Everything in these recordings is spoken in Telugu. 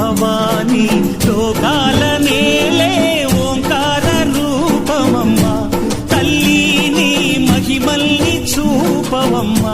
భవాని లోకాల మేలే ఓంకార రూపమమ్మ. తల్లిని మహిమల్ని చూపవమ్మ.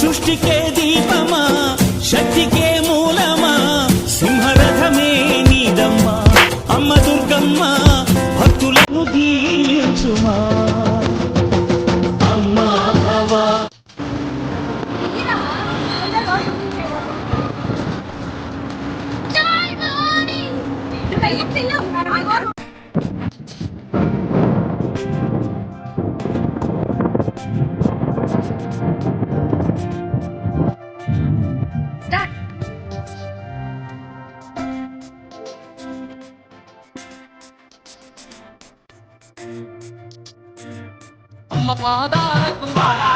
సృష్టికే దీపమా శక్తికే Vadar, vadar.